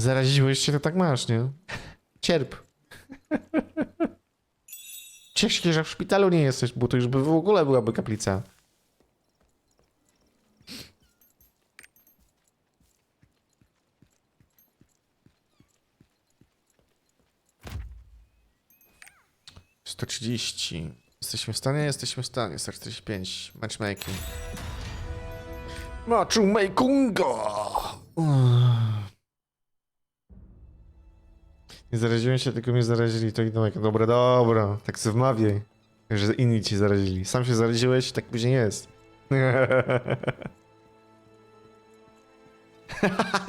Zaraziłeś się, to tak masz, nie? Cierp. Ciesz się, że w szpitalu nie jesteś, bo to już by w ogóle byłaby kaplica. Sto trzydzieści. Jesteśmy w stanie? Jesteśmy w stanie. 145. Matchmaking. Matchmakinga! Nie zaraziłem się, tylko mnie zarazili. To idą jak dobra, dobra. Tak sobie wmawiaj, że inni ci zarazili. Sam się zaraziłeś, tak później jest.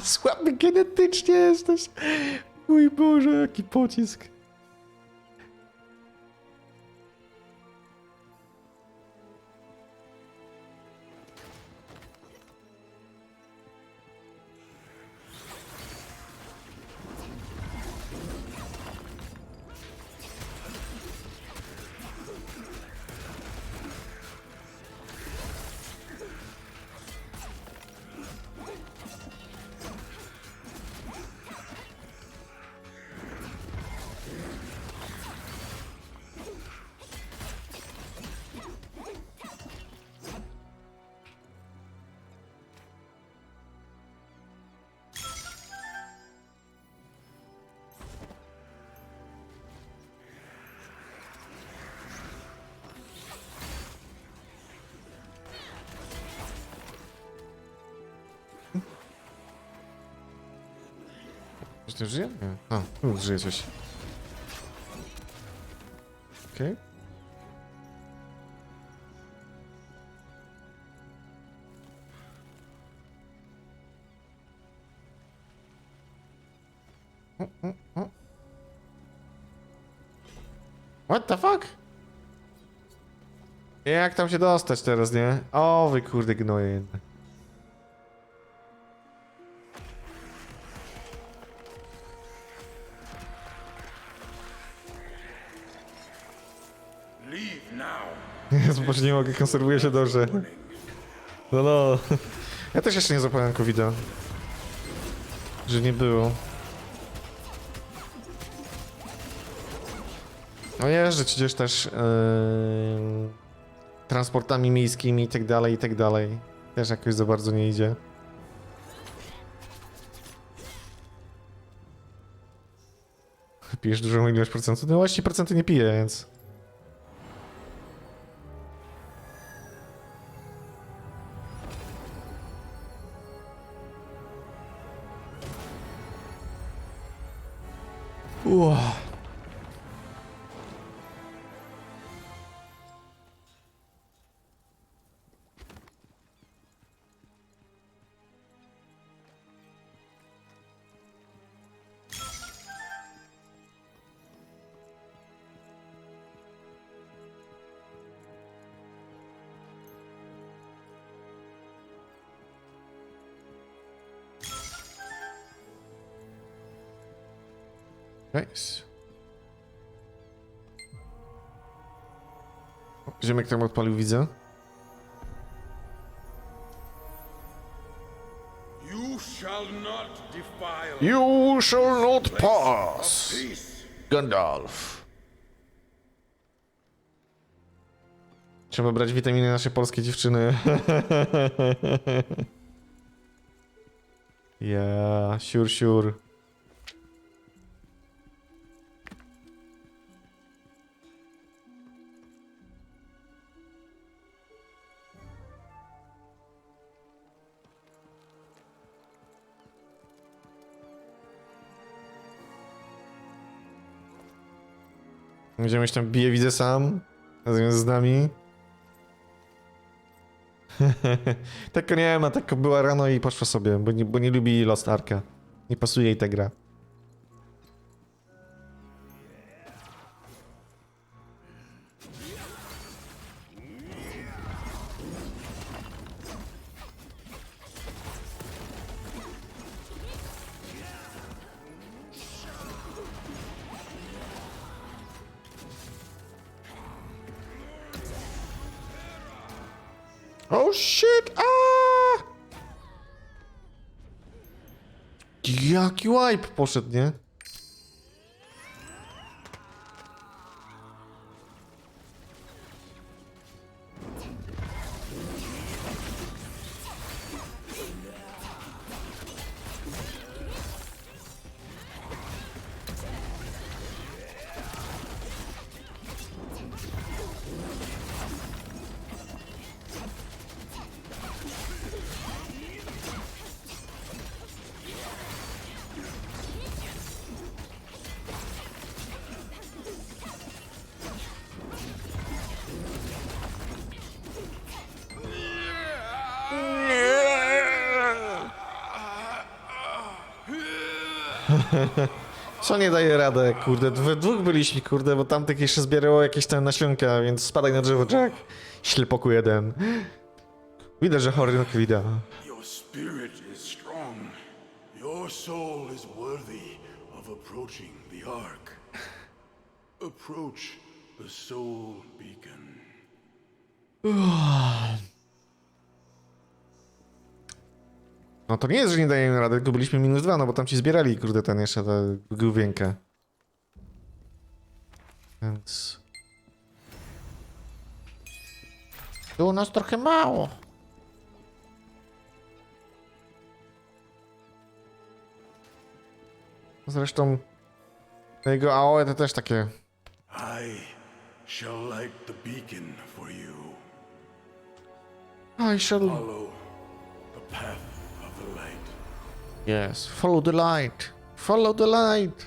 Słaby genetycznie jesteś. Mój Boże, jaki pocisk. Ty żyje? Nie. A, tu żyje coś. Okej. O, o, o. What the fuck? Jak tam się dostać teraz, nie? O, wy kurde gnoje jedne. Jezu, boże, nie mogę, konserwuję się dobrze. No no. Ja też jeszcze nie złapałem covid. Że nie było. No jeżdżę przecież też yy, transportami miejskimi i tak dalej, i tak dalej. Też jakoś za bardzo nie idzie. Pijesz dużą ilość procentów? No właśnie procenty nie piję, więc... Uff. Ziemek tam odpalił, widzę. You shall not defile You shall not pass. Gandalf. Trzeba brać witaminy nasze polskie dziewczyny. Ja, siur, siur. Się tam bije, widzę sam. Razem z nami. Tako nie ma, tako była rano i poszła sobie, bo nie, bo nie lubi Lost Arka. Nie pasuje jej ta gra. Wipe poszedł, nie? Co nie daje radę, kurde. We dwóch byliśmy, kurde, bo tamtych jeszcze zbierało jakieś tam nasionka, więc spadaj na drzewo, Jack. Ślepoku jeden. Widać, że chory na kwida. Your spirit is strong. Your soul is worthy of approaching the Ark. Approach the Soul Beacon. No to nie jest, że nie dajemy rady, tylko byliśmy minus dwa, no bo tam ci zbierali, kurde, ten jeszcze, tę główienkę. Więc... Było nas trochę mało. Zresztą jego AOE to też takie... I shall light the beacon for you. I shall... Follow the path. Yes, follow the light. Follow the light.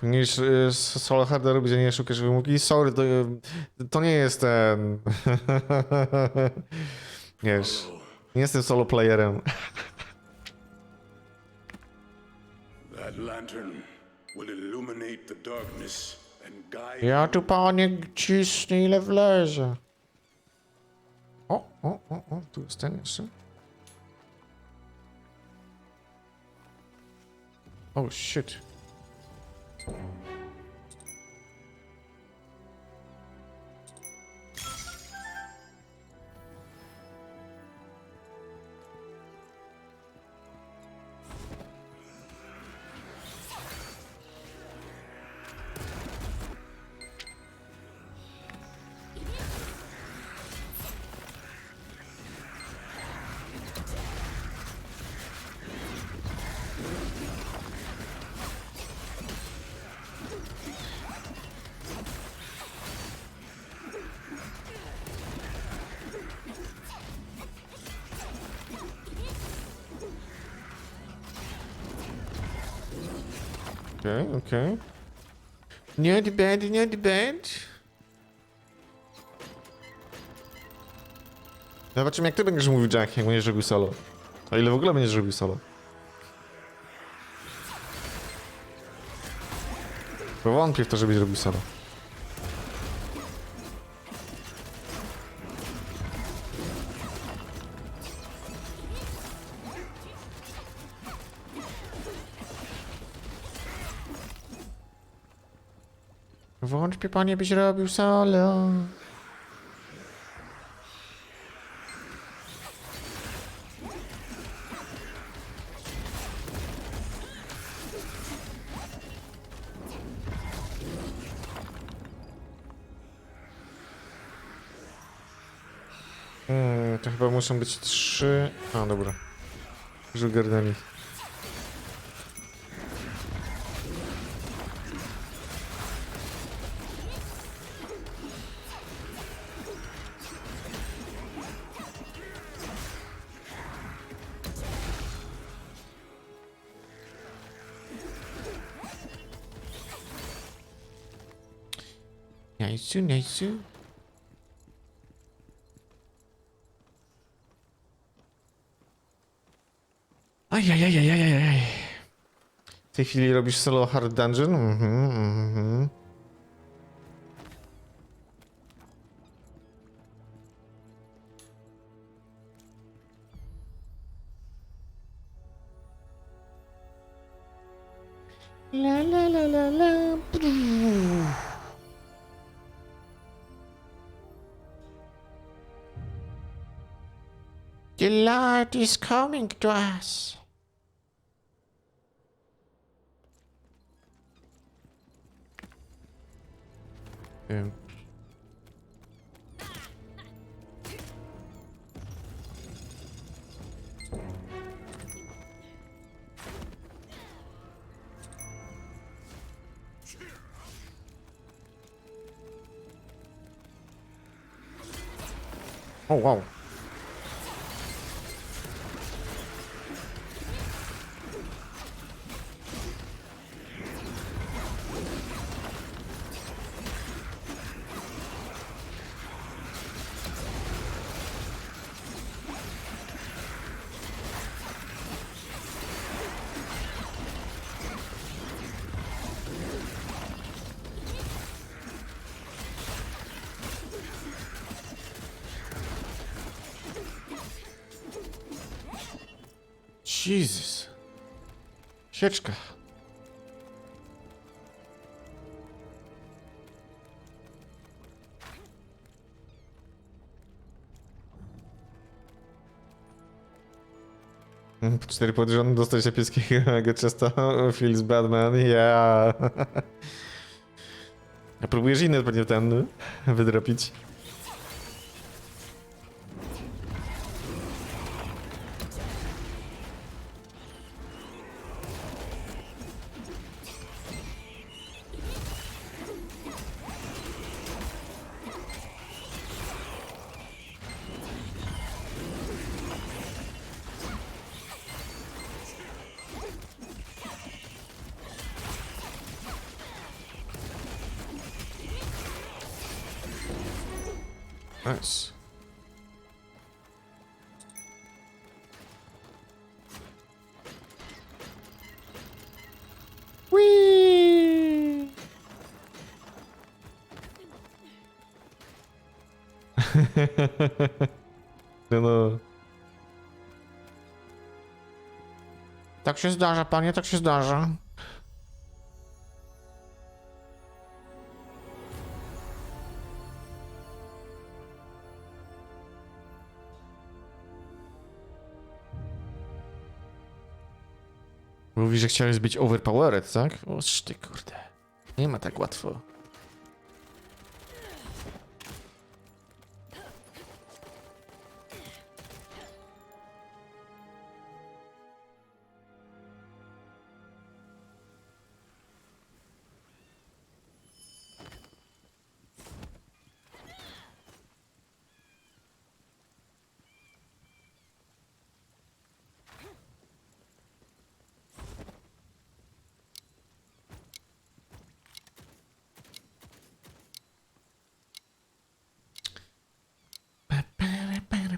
Powinieneś y, solo harda robić, a nie szukasz wymówki. Sorry, to, y, to nie jest ten... Wiesz, nie jestem solo playerem. That lantern will illuminate the darkness and guide Ja tu panie ciśnie ile wlezie. O, o, o, o, tu jest ten jeszcze. Oh shit. Okej, okej. Nie bad, nie bad. Zobaczymy jak ty będziesz mówił Jack, jak będziesz robił solo. A ile w ogóle będziesz robił solo? Bo wątpię w to, żebyś robił solo. Wątpię, panie, byś robił solo. Hmm, to chyba muszą być trzy... A, dobra. Już Nice, nice. Ajajajajajajaj. W tej chwili robisz solo hard dungeon? Mhm, mhm. The light is coming to us. Ym. O, wow. Jesus. Sieczka. Mm, Cztery pod rząd dostać epickiego mega często. Feels Batman, yeah. A próbujesz inny pewnie ten wydropić. Nice. Whee! no, no. Tak się zdarza, panie, tak się zdarza. Mówi, że chciałeś być overpowered, tak? Oż ty kurde. Nie ma tak łatwo.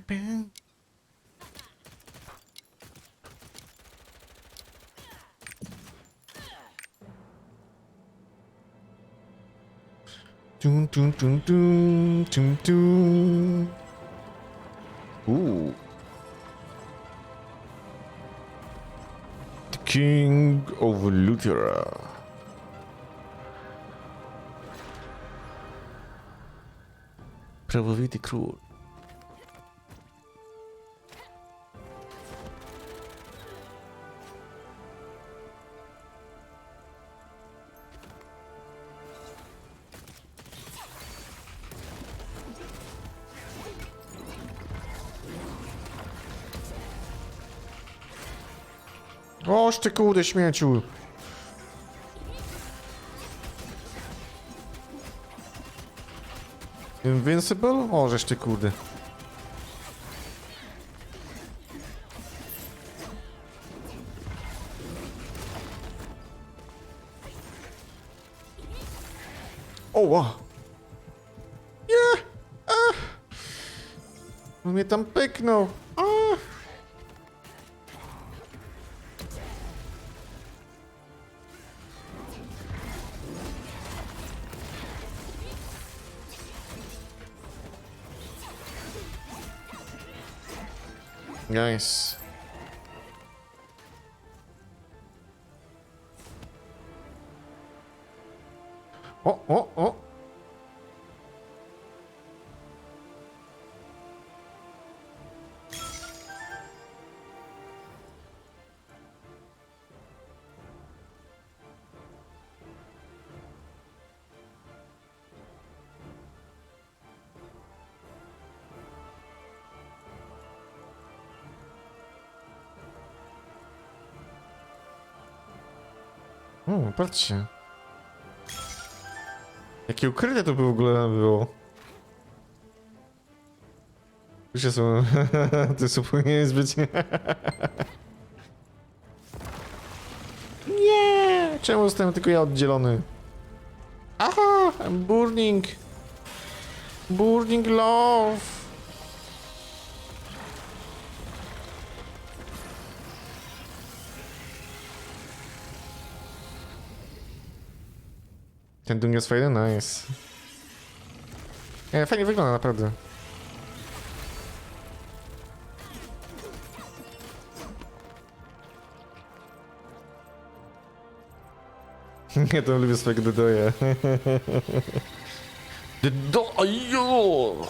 Dun, dun, dun, dun, dun, dun. Ooh. The King of Luthera. Prawowity król. Ty kurde śmieciu. Invincible? O, żeś ty kurde. O, wow. Nie! A! On mnie tam pyknął. Nice. Patrzcie. Jakie ukryte to by w ogóle było. Już jest, to jest zupełnie zbyt... Nie! Czemu zostałem tylko ja oddzielony? Aha! Burning! Burning love! Ten jest fajny? Nice. Fajnie wygląda, naprawdę. Ja to lubię swojego Dedoja. Dedojo!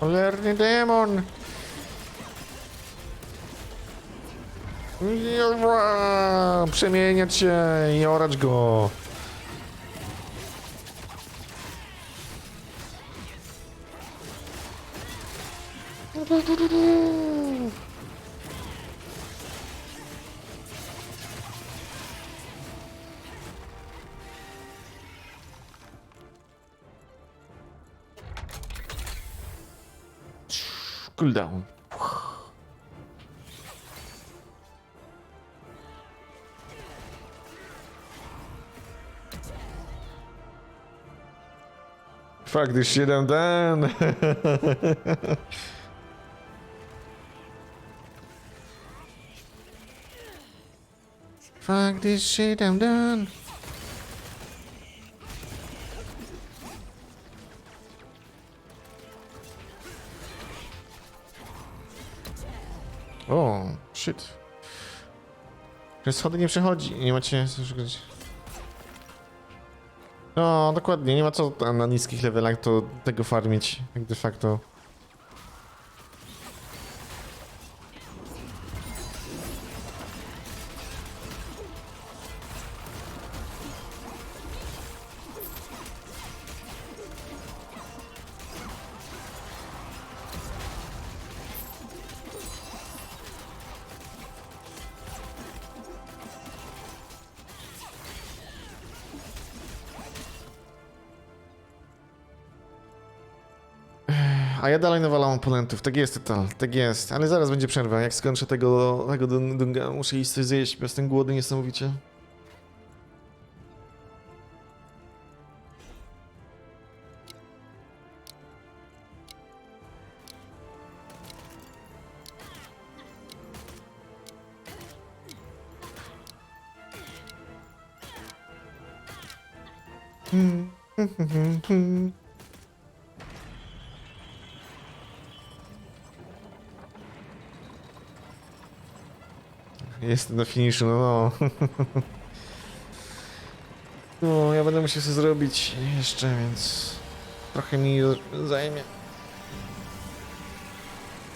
Cholerny demon! Przemieniać się i orać go! Fuck this shit, I'm done. Fuck this shit, I'm done. Shit. Przez schody nie przechodzi, nie macie. No, dokładnie, nie ma co na niskich levelach to tego farmić, jak de facto. A ja dalej nawalam oponentów, tak jest total, tak jest. Ale zaraz będzie przerwa, jak skończę tego, tego dun- dunga, muszę iść coś zjeść, bo jestem głodny niesamowicie. Jestem na finiszu, no no. No, ja będę musiał sobie zrobić jeszcze, więc trochę mi zajmie.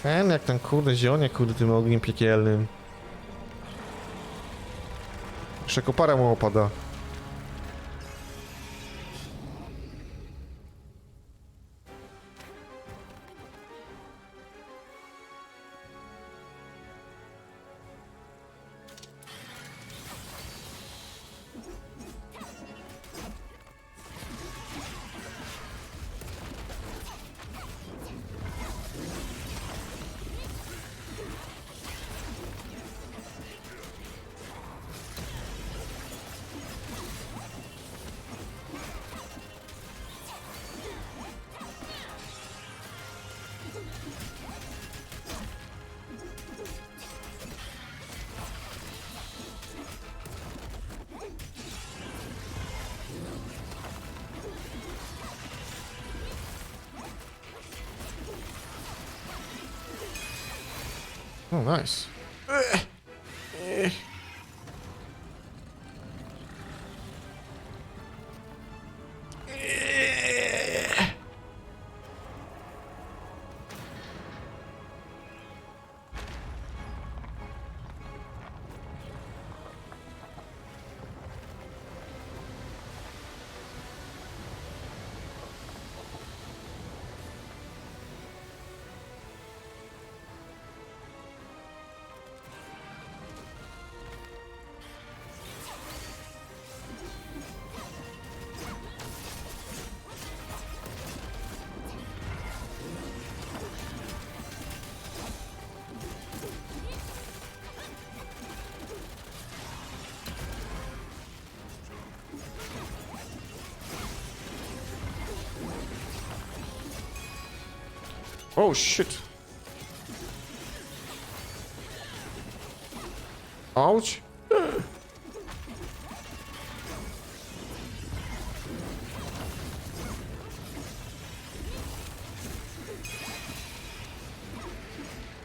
Ten jak ten kurde zionie, kurde tym ogniem piekielnym. Jeszcze kopara mu opada. Oh, nice. Uh, Oh shit. Ouch.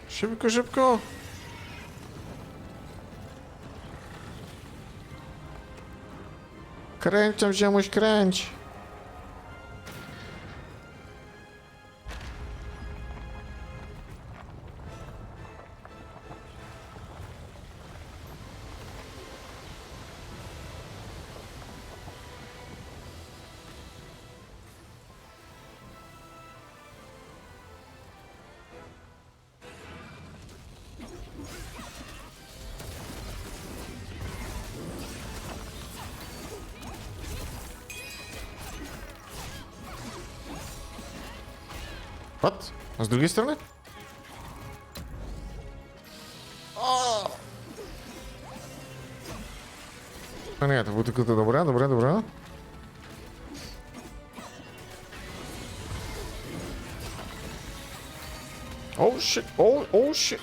Szybko, szybko. Kręć tam ziomuś, kręć. What? А с другой стороны? Понятно, вот это е добра, добра, добра. Oh shit, оу, оу, shit.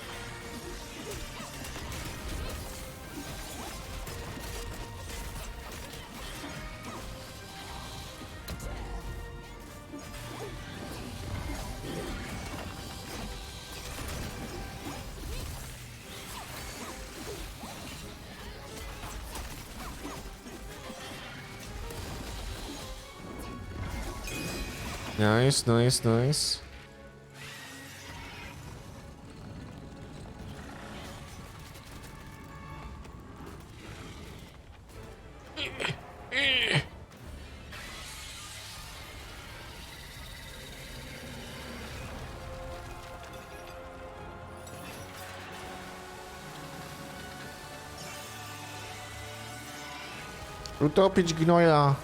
Nice, nice, nice. Utopić gnoja.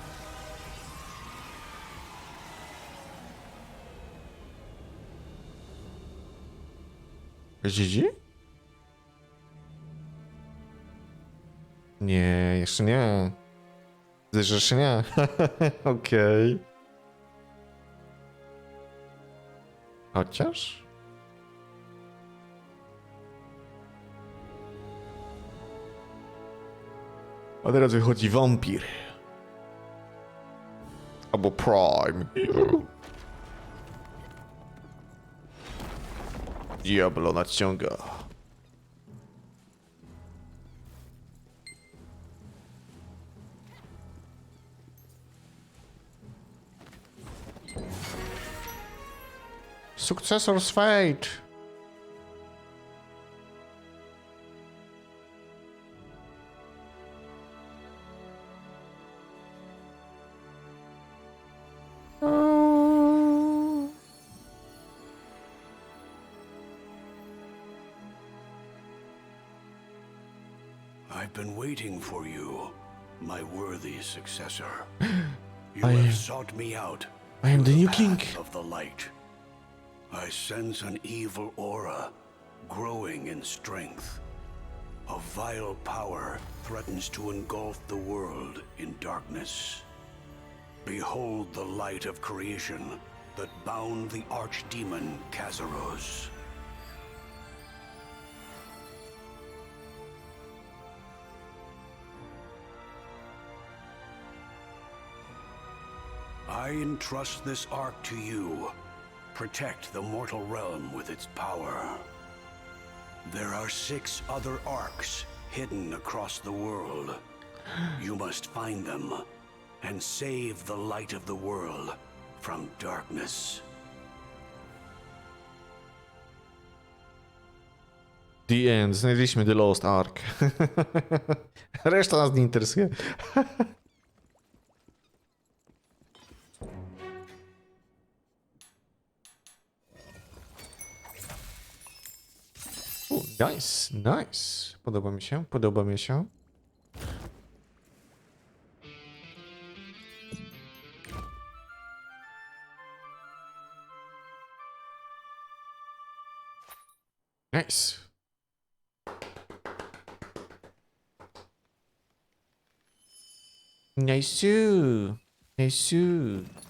GG? Nie, jeszcze nie. Jeszcze nie. Okej. Chociaż? A teraz wychodzi wampir. Albo Prime. Diablo nadciąga. Successor's fate. I've been waiting for you, my worthy successor. You I have sought me out. I am through the new king. of the light. I sense an evil aura growing in strength. A vile power threatens to engulf the world in darkness. Behold the light of creation that bound the archdemon Kazaros. I entrust this ark to you. Protect the mortal realm with its power. There are six other arcs hidden across the world. You must find them and save the light of the world from darkness. The End. Znaleźliśmy The Lost Ark. Reszta nas nie interesuje. nice, nice. Podoba mi się, podoba mi się. Nice. Nice. Nice.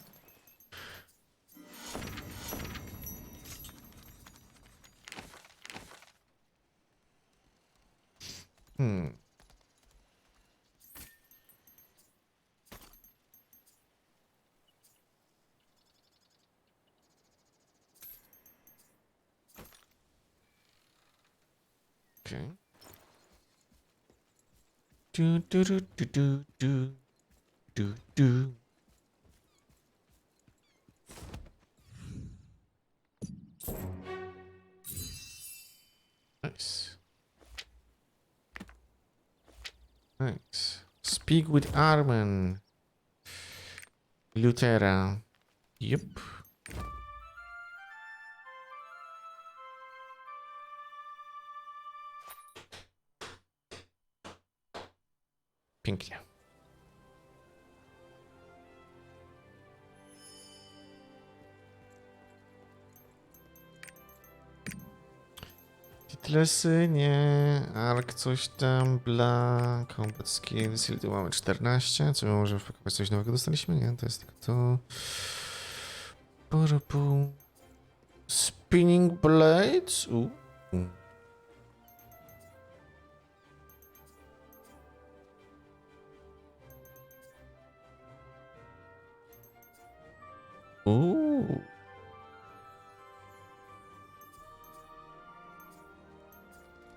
Hmm. Okay. Do do do do do do do do. Nice. Speak with Armen. Lutera. Yep. Pięknie. Nie. Ark, coś tam, bla. Combat skills, ile tu mamy? 14. Co my może wpakować coś nowego dostaliśmy? Nie, to jest tylko to. Poropu. Spinning blades? Uuu.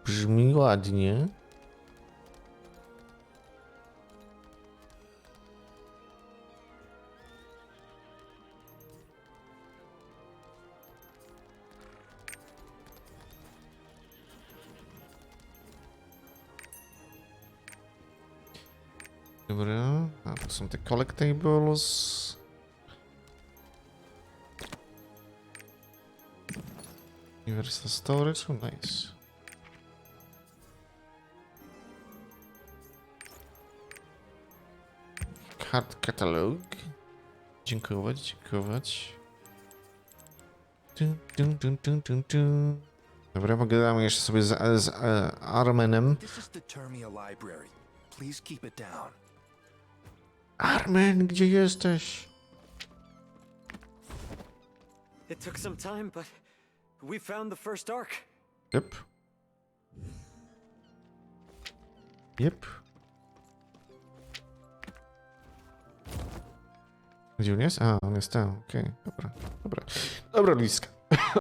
Brzmi ładnie. Dobra, a to są te collectibles. Universal Storage, nice. Card Catalog. Dziękować, dziękować. Dun, dun, dun, dun, dun, dun. Dobra, pogadamy jeszcze sobie z, z e, Armenem. Armen, gdzie jesteś? It took some time, but we found the first ark. Yep. Yep. Gdzie on jest? A, on jest okej, dobra, dobra. Dobra, Liska.